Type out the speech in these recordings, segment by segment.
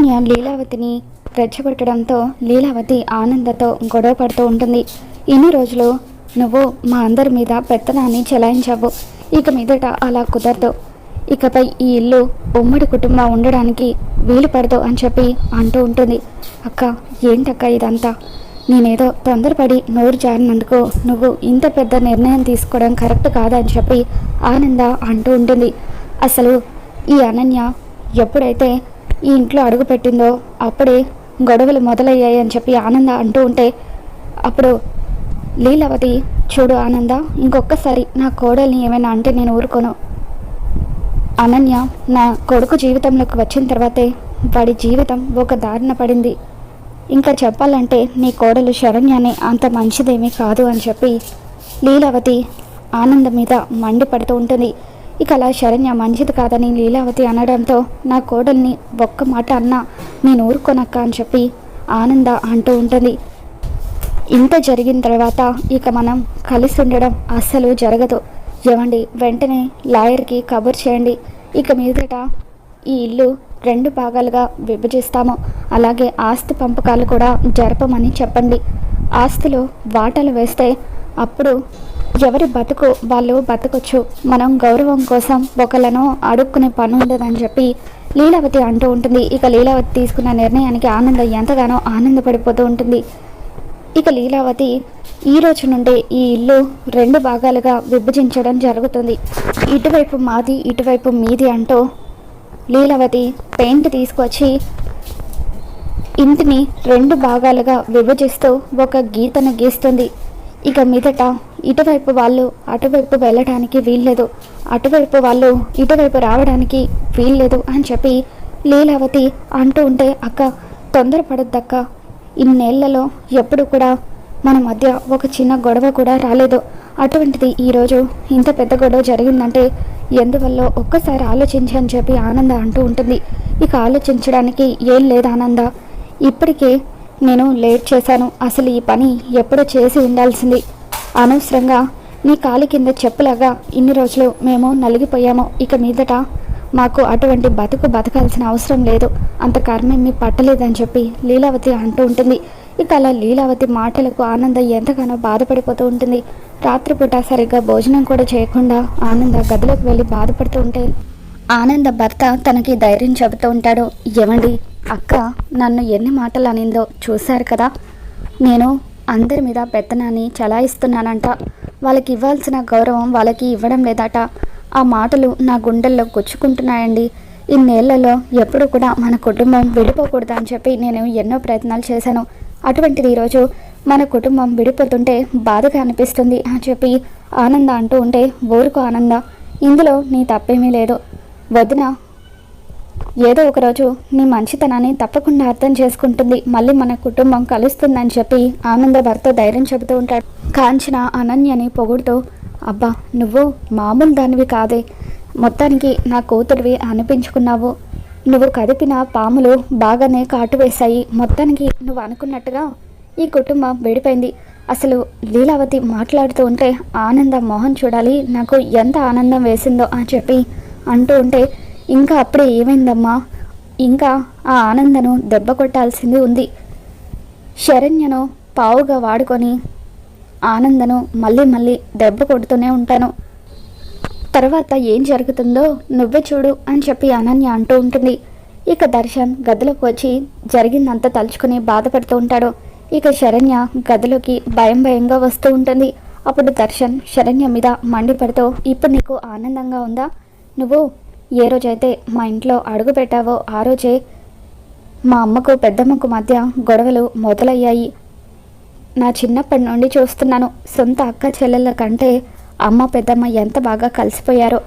శరణ్య లీలావతిని రెచ్చగొట్టడంతో లీలావతి ఆనందతో గొడవ పడుతూ ఉంటుంది. ఇన్ని రోజులు నువ్వు మా అందరి మీద పెత్తనాన్ని చెలాయించావు. ఇక మీదట అలా కుదరదు. ఇకపై ఈ ఇల్లు ఉమ్మడి కుటుంబం ఉండడానికి వీలు పడదు అని చెప్పి అంటూ ఉంటుంది. అక్క ఏంటక్క ఇదంతా? నేనేదో తొందరపడి నోరు జారినందుకు నువ్వు ఇంత పెద్ద నిర్ణయం తీసుకోవడం కరెక్ట్ కాదని చెప్పి ఆనంద అంటూ ఉంటుంది. అసలు ఈ అనన్య ఎప్పుడైతే ఈ ఇంట్లో అడుగు పెట్టిందో అప్పుడే గొడవలు మొదలయ్యాయి అని చెప్పి ఆనంద అంటూ ఉంటే అప్పుడు లీలావతి చూడు ఆనంద ఇంకొకసారి నా కోడల్ని ఏమైనా అంటే నేను ఊరుకోను. అనన్య నా కొడుకు జీవితంలోకి వచ్చిన తర్వాతే వాడి జీవితం ఒక దారిన పడింది. ఇంకా చెప్పాలంటే నీ కోడలు శరణ్యనే అంత మంచిదేమీ కాదు అని చెప్పి లీలావతి ఆనందం మీద మండిపడుతూ ఉంటుంది. ఇక అలా శరణ్య మంచిది కాదని లీలావతి అనడంతో నా కోడల్ని ఒక్క మాట అన్నా నేను ఊరుకోనక్క అని చెప్పి ఆనంద అంటూ ఉంటుంది. ఇంత జరిగిన తర్వాత ఇక మనం కలిసి ఉండడం అస్సలు జరగదు. ఏమండి? వెంటనే లాయర్కి కబుర్ చేయండి. ఇక మీదట ఈ ఇల్లు రెండు భాగాలుగా విభజిస్తాము. అలాగే ఆస్తి పంపకాలు కూడా జరపమని చెప్పండి. ఆస్తిలో వాటాలు వేస్తే అప్పుడు ఎవరి బతుకు వాళ్ళు బతకొచ్చు. మనం గౌరవం కోసం ఒకళ్ళను అడుక్కునే పని ఉండదని చెప్పి లీలావతి అంటూ ఉంటుంది. ఇక లీలావతి తీసుకున్న నిర్ణయానికి ఆనందం ఎంతగానో ఆనందపడిపోతూ ఉంటుంది. ఇక లీలావతి ఈ రోజు నుండి ఈ ఇల్లు రెండు భాగాలుగా విభజించడం జరుగుతుంది. ఇటువైపు మాది ఇటువైపు మీది అంటూ లీలావతి పెయింట్ తీసుకొచ్చి ఇంటిని రెండు భాగాలుగా విభజిస్తూ ఒక గీతను గీస్తుంది. ఇక మీదట ఇటువైపు వాళ్ళు అటువైపు వెళ్ళడానికి వీల్లేదు. అటువైపు వాళ్ళు ఇటువైపు రావడానికి వీల్లేదు అని చెప్పి లీలావతి అంటూ ఉంటే అక్క తొందరపడద్దక్క. ఇన్నేళ్ళలో ఎప్పుడు కూడా మన మధ్య ఒక చిన్న గొడవ కూడా రాలేదు. అటువంటిది ఈరోజు ఇంత పెద్ద గొడవ జరిగిందంటే ఎందువల్ల ఒక్కసారి ఆలోచించి అని చెప్పి ఆనంద అంటూ ఉంటుంది. ఇక ఆలోచించడానికి ఏం లేదు ఆనంద. ఇప్పటికే నేను లేట్ చేశాను. అసలు ఈ పని ఎప్పుడో చేసి ఉండాల్సింది. అనవసరంగా నీ కాలి కింద చెప్పులాగా ఇన్ని రోజులు మేము నలిగిపోయాము. ఇక మీదట మాకు అటువంటి బతుకు బతకాల్సిన అవసరం లేదు. అంత కర్మేమి పట్టలేదని చెప్పి లీలావతి అంటూ ఉంటుంది. ఇక అలా లీలావతి మాటలకు ఆనంద ఎంతగానో బాధపడిపోతూ ఉంటుంది. రాత్రిపూట సరిగ్గా భోజనం కూడా చేయకుండా ఆనంద గదిలోకి వెళ్ళి బాధపడుతూ ఉంటే ఆనంద భర్త తనకి ధైర్యం చెబుతూ ఉంటాడు. ఏమండి అక్క నన్ను ఎన్ని మాటలు అనిందో చూశారు కదా. నేను అందరి మీద పెత్తనాన్ని చలాయిస్తున్నానంట. వాళ్ళకి ఇవ్వాల్సిన గౌరవం వాళ్ళకి ఇవ్వడం లేదట. ఆ మాటలు నా గుండెల్లో గుచ్చుకుంటున్నాయండి. ఇన్నేళ్ళలో ఎప్పుడు కూడా మన కుటుంబం విడిపోకూడదు అని చెప్పి నేను ఎన్నో ప్రయత్నాలు చేశాను. అటువంటిది ఈరోజు మన కుటుంబం విడిపోతుంటే బాధగా అనిపిస్తుంది అని చెప్పి ఆనంద అంటూ ఉంటే ఊరుకు ఆనంద. ఇందులో నీ తప్పేమీ లేదు. వదిన ఏదో ఒకరోజు నీ మంచితనాన్ని తప్పకుండా అర్థం చేసుకుంటుంది. మళ్ళీ మన కుటుంబం కలుస్తుందని చెప్పి ఆనంద భర్త ధైర్యం చెబుతూ ఉంటాడు. కాంచన అనన్యని పొగుడుతూ అబ్బా నువ్వు మామూలు దానివి కాదే. మొత్తానికి నా కూతురివి అనిపించుకున్నావు. నువ్వు కదిపిన పాములు బాగానే కాటు వేశాయి మొత్తానికి నువ్వు అనుకున్నట్టుగా ఈ కుటుంబం విడిపోయింది. అసలు లీలావతి మాట్లాడుతూ ఉంటే ఆనంద మోహన్ చూడాలి. నాకు ఎంత ఆనందం వేసిందో అని చెప్పి అంటూ ఉంటే ఇంకా అప్పుడే ఏమైందమ్మా? ఇంకా ఆ ఆనందను దెబ్బ కొట్టాల్సింది ఉంది. శరణ్యను పావుగా వాడుకొని ఆనందను మళ్ళీ మళ్ళీ దెబ్బ కొడుతూనే ఉంటాను. తర్వాత ఏం జరుగుతుందో నువ్వే చూడు అని చెప్పి అనన్య అంటూ ఉంటుంది. ఇక దర్శన్ గదిలోకి వచ్చి జరిగిందంతా తలుచుకుని బాధపడుతూ ఉంటాడు. ఇక శరణ్య గదిలోకి భయం భయంగా వస్తూ ఉంటుంది. అప్పుడు దర్శన్ శరణ్య మీద మండిపడుతూ ఇప్పుడు నీకు ఆనందంగా ఉందా? నువ్వు ఏ రోజైతే మా ఇంట్లో అడుగు పెట్టావో ఆ రోజే మా అమ్మకు పెద్దమ్మకు మధ్య గొడవలు మొదలయ్యాయి. నా చిన్నప్పటి నుండి చూస్తున్నాను సొంత అక్క చెల్లెల కంటే అమ్మ పెద్దమ్మ ఎంత బాగా కలిసిపోయారో.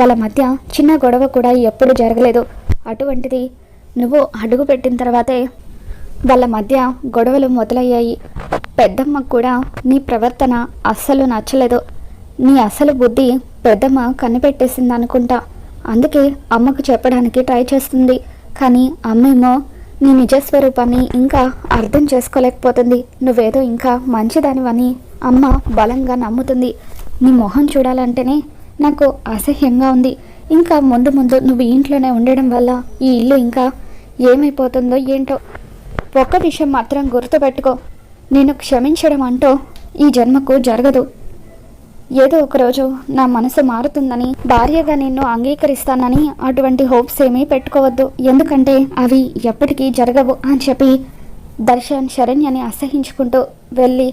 వాళ్ళ మధ్య చిన్న గొడవ కూడా ఎప్పుడు జరగలేదు. అటువంటిది నువ్వు అడుగు పెట్టిన తర్వాతే వాళ్ళ మధ్య గొడవలు మొదలయ్యాయి. పెద్దమ్మకు కూడా నీ ప్రవర్తన అస్సలు నచ్చలేదు. నీ అసలు బుద్ధి పెద్దమ్మ కనిపెట్టేసింది అనుకుంటా అందుకే అమ్మకు చెప్పడానికి ట్రై చేస్తుంది. కానీ అమ్మేమో నీ నిజస్వరూపాన్ని ఇంకా అర్థం చేసుకోలేకపోతుంది. నువ్వేదో ఇంకా మంచిదానివని అమ్మ బలంగా నమ్ముతుంది. నీ మొహం చూడాలంటేనే నాకు అసహ్యంగా ఉంది. ఇంకా ముందు ముందు నువ్వు ఇంట్లోనే ఉండడం వల్ల ఈ ఇల్లు ఇంకా ఏమైపోతుందో ఏంటో ఒక్క విషయం మాత్రం గుర్తుపెట్టుకో. నేను క్షమించడం అంటూ ఈ జన్మకు జరగదు. ఏదో ఒకరోజు నా మనసు మారుతుందని భార్యగా నిన్ను అంగీకరిస్తానని అటువంటి హోప్స్ ఏమీ పెట్టుకోవద్దు. ఎందుకంటే అవి ఎప్పటికీ జరగవు అని చెప్పి దర్శన్ శరణ్యని అసహించుకుంటూ వెళ్ళి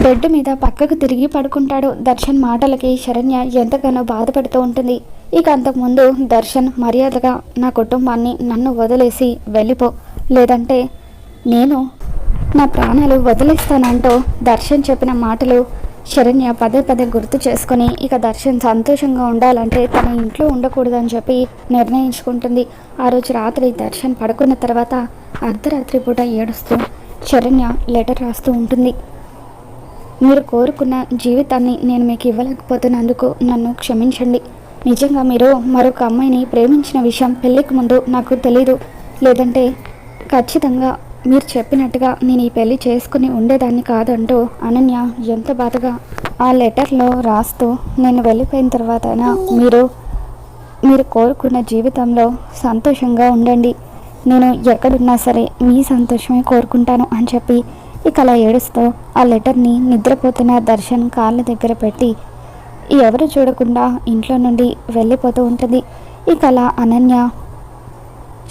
బెడ్ మీద పక్కకు తిరిగి పడుకుంటాడు. దర్శన్ మాటలకి శరణ్య ఎంతగానో బాధపడుతూ ఉంటుంది. ఇక అంతకుముందు దర్శన్ మర్యాదగా నా కుటుంబాన్ని నన్ను వదిలేసి వెళ్ళిపో. లేదంటే నేను నా ప్రాణాలు వదిలేస్తానంటూ దర్శన్ చెప్పిన మాటలు శరణ్య పదే పదే గుర్తు చేసుకుని ఇక దర్శన్ సంతోషంగా ఉండాలంటే తన ఇంట్లో ఉండకూడదని చెప్పి నిర్ణయించుకుంటుంది. ఆ రోజు రాత్రి దర్శన్ పడుకున్న తర్వాత అర్ధరాత్రి పూట ఏడుస్తూ శరణ్య లెటర్ రాస్తూ ఉంటుంది. మీరు కోరుకున్న జీవితాన్ని నేను మీకు ఇవ్వలేకపోతున్నందుకు నన్ను క్షమించండి. నిజంగా మీరు మరొక అమ్మాయిని ప్రేమించిన విషయం పెళ్ళికి ముందు నాకు తెలీదు. లేదంటే ఖచ్చితంగా మీరు చెప్పినట్టుగా నేను ఈ పెళ్ళి చేసుకుని ఉండేదాన్ని కాదంటూ అనన్య ఎంత బాధగా ఆ లెటర్లో రాస్తూ నేను వెళ్ళిపోయిన తర్వాత మీరు మీరు కోరుకున్న జీవితంలో సంతోషంగా ఉండండి. నేను ఎక్కడున్నా సరే మీ సంతోషమే కోరుకుంటాను అని చెప్పి ఇక అలా ఏడుస్తూ ఆ లెటర్ని నిద్రపోతున్న దర్శన్ కాళ్ళ దగ్గర పెట్టి ఎవరు చూడకుండా ఇంట్లో నుండి వెళ్ళిపోతూ ఉంటుంది. ఇక అలా అనన్య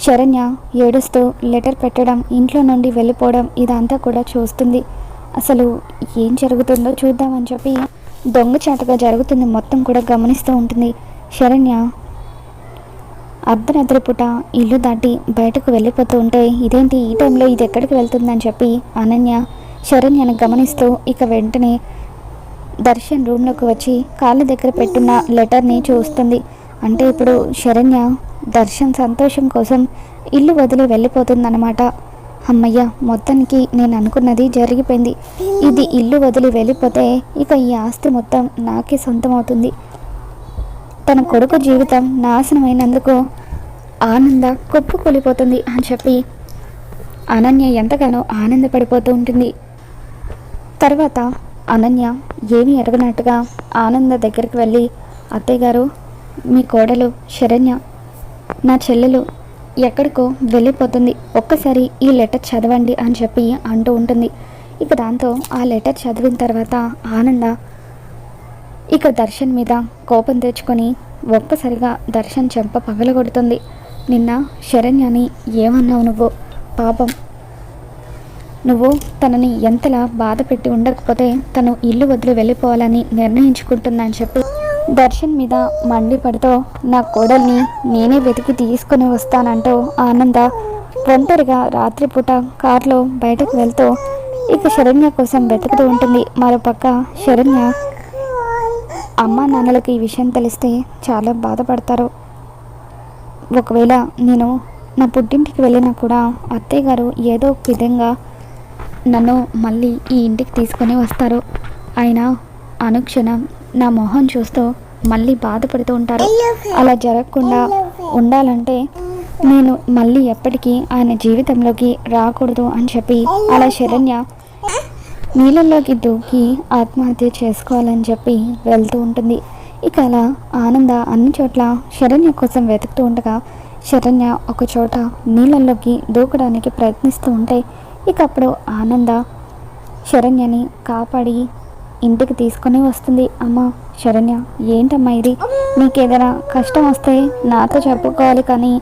శరణ్య ఏడుస్తూ లెటర్ పెట్టడం ఇంట్లో నుండి వెళ్ళిపోవడం ఇదంతా కూడా చూస్తుంది. అసలు ఏం జరుగుతుందో చూద్దామని చెప్పి దొంగచాటుగా జరుగుతుంది మొత్తం కూడా గమనిస్తూ ఉంటుంది. శరణ్య అర్ధరాత్రి పూట ఇల్లు దాటి బయటకు వెళ్ళిపోతూ ఉంటే ఇదేంటి ఈ టైంలో ఇది ఎక్కడికి వెళ్తుందని చెప్పి అనన్య శరణ్యను గమనిస్తూ ఇక వెంటనే దర్శన్ రూమ్లోకి వచ్చి కాళ్ళ దగ్గర పెట్టున్న లెటర్ని చూస్తుంది. అంటే ఇప్పుడు శరణ్య దర్శన్ సంతోషం కోసం ఇల్లు వదిలి వెళ్ళిపోతుందన్నమాట. అమ్మయ్య మొత్తానికి నేను అనుకున్నది జరిగిపోయింది. ఇది ఇల్లు వదిలి వెళ్ళిపోతే ఇక ఈ ఆస్తి మొత్తం నాకే సొంతం అవుతుంది తన కొడుకు జీవితం నాశనమైనందుకు ఆనంద కుప్పకూలిపోతుంది అని చెప్పి అనన్య ఎంతగానో ఆనందపడిపోతూ ఉంటుంది. తర్వాత అనన్య ఏమీ ఎరగనట్టుగా ఆనంద దగ్గరికి వెళ్ళి అత్తయ్య గారు మీ కోడలు శరణ్య నా చెల్లెలు ఎక్కడికో వెళ్ళిపోతుంది. ఒక్కసారి ఈ లెటర్ చదవండి అని చెప్పి అంటూ ఉంటుంది. ఇక దాంతో ఆ లెటర్ చదివిన తర్వాత ఆనంద ఇక దర్శన్ మీద కోపం తెచ్చుకొని ఒక్కసారిగా దర్శన్ చెంప పగలగొడుతుంది. నిన్న శరణ్యని ఏమన్నావు నువ్వు? పాపం. నువ్వు తనని ఎంతలా బాధ పెట్టి ఉండకపోతే తను ఇల్లు వదిలి వెళ్ళిపోవాలని నిర్ణయించుకుంటుందని చెప్పి దర్శన్ మీద మండిపడుతూ నా కోడల్ని నేనే వెతికి తీసుకుని వస్తానంటూ ఆనంద ఒంటరిగా రాత్రిపూట కారులో బయటకు వెళ్తూ ఇక శరణ్య కోసం వెతుకుతూ ఉంటుంది. మరోపక్క శరణ్య అమ్మ నాన్నలకు ఈ విషయం తెలిస్తే చాలా బాధపడతారు. ఒకవేళ నేను నా పుట్టింటికి వెళ్ళినా కూడా అత్తయ్య గారు ఏదో ఒక విధంగా నన్ను మళ్ళీ ఈ ఇంటికి తీసుకొని వస్తారు. ఆయన అనుక్షణం నా మొహం చూస్తూ మళ్ళీ బాధపడుతూ ఉంటారు. అలా జరగకుండా ఉండాలంటే నేను మళ్ళీ ఎప్పటికీ ఆయన జీవితంలోకి రాకూడదు అని చెప్పి అలా శరణ్య నీళ్ళల్లోకి దూకి ఆత్మహత్య చేసుకోవాలని చెప్పి వెళ్తూ ఉంటుంది. ఇక అలా ఆనంద అన్ని చోట్ల శరణ్య కోసం వెతుకుతూ ఉండగా శరణ్య ఒక చోట నీళ్ళల్లోకి దూకడానికి ప్రయత్నిస్తూ ఉంటే ఇక అప్పుడు ఆనంద శరణ్యని కాపాడి ఇంటికి తీసుకొని వస్తుంది. అమ్మ శరణ్య ఏంటమ్మా ఇది? నీకు ఏదైనా కష్టం వస్తే నాతో చెప్పుకోవాలి కానీ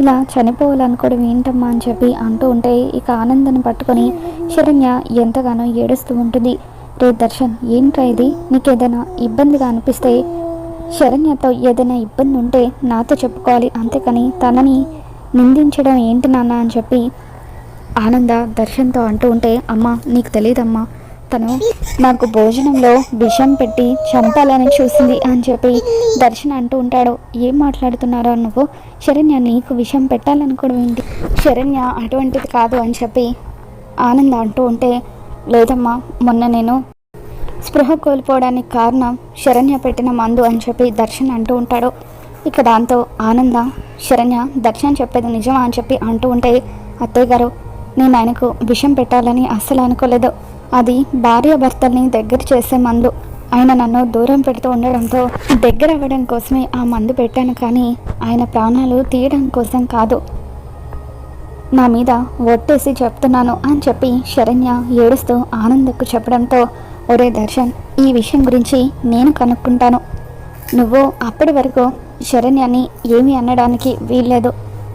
ఇలా చనిపోవాలనుకోవడం ఏంటమ్మా అని చెప్పి అంటూ ఉంటే ఇక ఆనందాన్ని పట్టుకొని శరణ్య ఎంతగానో ఏడుస్తూ ఉంటుంది. రే దర్శన్ ఏంట్రా ఇది? నీకు ఏదైనా ఇబ్బందిగా అనిపిస్తే శరణ్యతో ఏదైనా ఇబ్బంది ఉంటే నాతో చెప్పుకోవాలి. అంతేకాని తనని నిందించడం ఏంటి నాన్న అని చెప్పి ఆనంద దర్శన్తో అంటూ ఉంటే అమ్మ నీకు తెలియదమ్మా. తను నాకు భోజనంలో విషం పెట్టి చంపాలని చూసింది అని చెప్పి దర్శన్ అంటూ ఉంటాడు. ఏం మాట్లాడుతున్నారో నువ్వు? శరణ్య నీకు విషం పెట్టాలనుకోవడం ఏంటి? శరణ్య అటువంటిది కాదు అని చెప్పి ఆనంద్ అంటూ ఉంటే లేదమ్మా మొన్న నేను స్పృహ కోల్పోవడానికి కారణం శరణ్య పెట్టిన మందు అని చెప్పి దర్శన్ అంటూ ఉంటాడు. ఇక దాంతో ఆనంద శరణ్య దర్శన్ చెప్పేది నిజమా అని చెప్పి అంటూ ఉంటే అత్తయ్య గారు నేను ఆయనకు విషం పెట్టాలని అస్సలు అనుకోలేదు. అది భార్య భర్తల్ని దగ్గర చేసే మందు. ఆయన నన్ను దూరం పెడుతూ ఉండడంతో దగ్గర అవ్వడం కోసమే ఆ మందు పెట్టాను కానీ ఆయన ప్రాణాలు తీయడం కోసం కాదు. నా మీద ఒట్టేసి చెప్తున్నాను అని చెప్పి శరణ్య ఏడుస్తూ ఆనందకు చెప్పడంతో ఒరే దర్శన్ ఈ విషయం గురించి నేను కనుక్కుంటాను. నువ్వు అప్పటి వరకు శరణ్యని ఏమీ అనడానికి వీల్లేదు.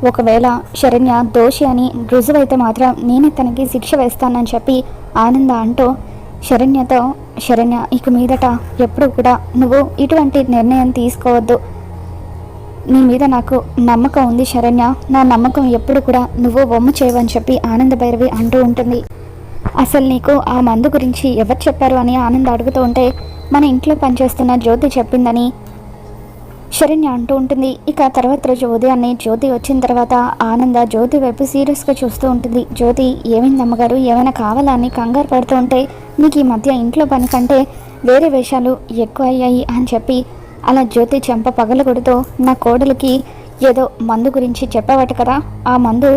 ఒకవేళ శరణ్య దోషి అని రుజువైతే మాత్రం నేనే తనకి శిక్ష వేస్తానని చెప్పి ఆనంద అంటూ శరణ్యతో శరణ్య ఇక మీదట ఎప్పుడు కూడా నువ్వు ఇటువంటి నిర్ణయం తీసుకోవద్దు. నీ మీద నాకు నమ్మకం ఉంది శరణ్య. నా నమ్మకం ఎప్పుడు కూడా నువ్వు బొమ్మ చేయవని చెప్పి ఆనంద భైరవి అంటూ ఉంటుంది. అసలు నీకు ఆ మందు గురించి ఎవరు చెప్పారు? అని ఆనంద్ అడుగుతూ ఉంటే మన ఇంట్లో పనిచేస్తున్న జ్యోతి చెప్పిందని శరణ్య అంటూ ఉంటుంది. ఇక తర్వాత రోజు ఉదయాన్నే జ్యోతి వచ్చిన తర్వాత ఆనంద జ్యోతి వైపు సీరియస్గా చూస్తూ ఉంటుంది. జ్యోతి ఏమైంది అమ్మగారు? ఏమైనా కావాలా? అని కంగారు పడుతూ ఉంటే నీకు ఈ మధ్య ఇంట్లో పని కంటే వేరే వేషాలు ఎక్కువ అయ్యాయి అని చెప్పి అలా జ్యోతి చెంప పగలగొడుతూ నా కోడలికి ఏదో మందు గురించి చెప్పావట కదా ఆ మందు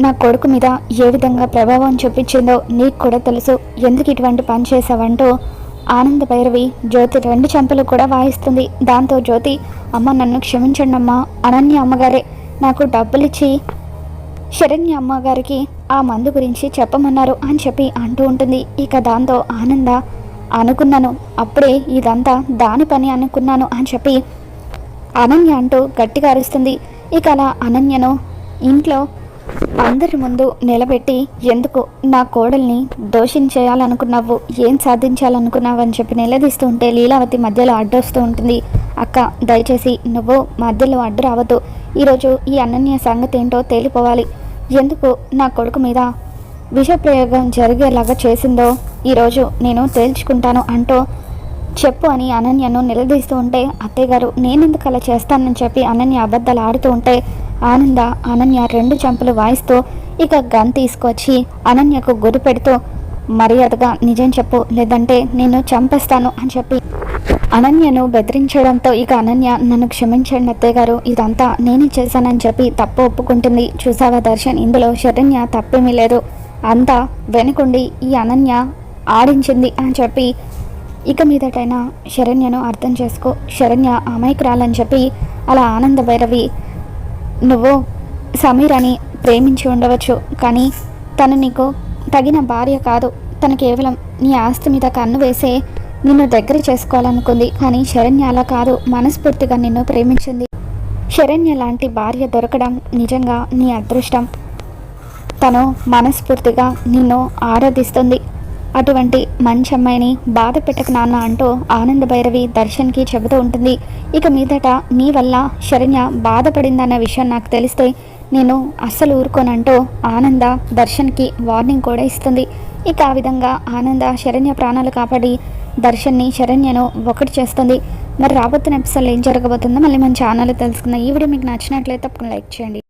నా కొడుకు మీద ఏ విధంగా ప్రభావం చూపించిందో నీకు కూడా తెలుసు. ఎందుకు ఇటువంటి పని చేసావంటూ ఆనంద భైరవి జ్యోతి రెండు చెంపలు కూడా వాయిస్తుంది. దాంతో జ్యోతి అమ్మ నన్ను క్షమించండి అమ్మా అనన్య అమ్మగారే నాకు డబ్బులు ఇచ్చి శరణ్య అమ్మగారికి ఆ మందు గురించి చెప్పమన్నారు అని చెప్పి అంటూ ఉంటుంది. ఇక దాంతో ఆనంద అనుకున్నాను. అప్పుడే ఇదంతా దాని పని అనుకున్నాను అని చెప్పి అనన్య అంటూ గట్టిగా అరుస్తుంది. ఇక అలా అనన్యను ఇంట్లో అందరి ముందు నిలబెట్టి ఎందుకు నా కోడల్ని దోషం చేయాలనుకున్నావు ఏం సాధించాలనుకున్నావు అని చెప్పి నిలదీస్తూ ఉంటే లీలావతి మధ్యలో అడ్డొస్తూ ఉంటుంది. అక్క దయచేసి నువ్వు మధ్యలో అడ్డు రావద్దు. ఈరోజు ఈ అనన్య సంగతి ఏంటో తేలిపోవాలి. ఎందుకు నా కొడుకు మీద విషప్రయోగం జరిగేలాగా చేసిందో ఈరోజు నేను తేల్చుకుంటాను అంటూ చెప్పు అని అనన్యను నిలదీస్తూ ఉంటే అత్తయ్య గారు నేనెందుకు అలా చేస్తానని చెప్పి అనన్య అబద్ధాలు ఆడుతూ ఉంటే ఆనంద అనన్య రెండు చంపలు వాయిస్తూ ఇక గన్ తీసుకొచ్చి అనన్యకు గురి పెడుతూ మర్యాదగా నిజం చెప్పు లేదంటే నేను చంపేస్తాను అని చెప్పి అనన్యను బెదిరించడంతో ఇక అనన్య నన్ను క్షమించండి అత్తయ్య గారు ఇదంతా నేనే చేశానని చెప్పి తప్పు ఒప్పుకుంటుంది. చూసావా దర్శన్? ఇందులో శరణ్య తప్పేమీ లేదు. అంతా వెనుకుండి ఈ అనన్య ఆడించింది అని చెప్పి ఇక మీదటైనా శరణ్యను అర్థం చేసుకో శరణ్య అమాయకురాలని చెప్పి అలా ఆనంద భైరవి నువ్వు సమీర్ అని ప్రేమించి ఉండవచ్చు కానీ తను నీకు తగిన భార్య కాదు. తను కేవలం నీ ఆస్తి మీద కన్ను వేసే నిన్ను దగ్గర చేసుకోవాలనుకుంది. కానీ శరణ్య అలా కాదు. మనస్ఫూర్తిగా నిన్ను ప్రేమించింది. శరణ్య లాంటి భార్య దొరకడం నిజంగా నీ అదృష్టం. తను మనస్ఫూర్తిగా నిన్ను ఆరాధిస్తుంది. అటువంటి మంచి అమ్మాయిని బాధ పెట్టక నాన్న అంటూ ఆనంద భైరవి దర్శన్కి చెబుతూ ఉంటుంది. ఇక మీదట నీ వల్ల శరణ్య బాధపడిందన్న విషయం నాకు తెలిస్తే నేను అస్సలు ఊరుకోనంటూ ఆనంద దర్శన్కి వార్నింగ్ కూడా ఇస్తుంది. ఇక ఆ విధంగా ఆనంద శరణ్య ప్రాణాలు కాపాడి దర్శన్ని శరణ్యను ఒకటి చేస్తుంది. మరి రాబోతున్న ఎపిసోడ్లో ఏం జరగబోతుందో మళ్ళీ మన ఛానల్ తెలుసుకుందాం. ఈ వీడియో మీకు నచ్చినట్లయితే తప్పకుండా లైక్ చేయండి.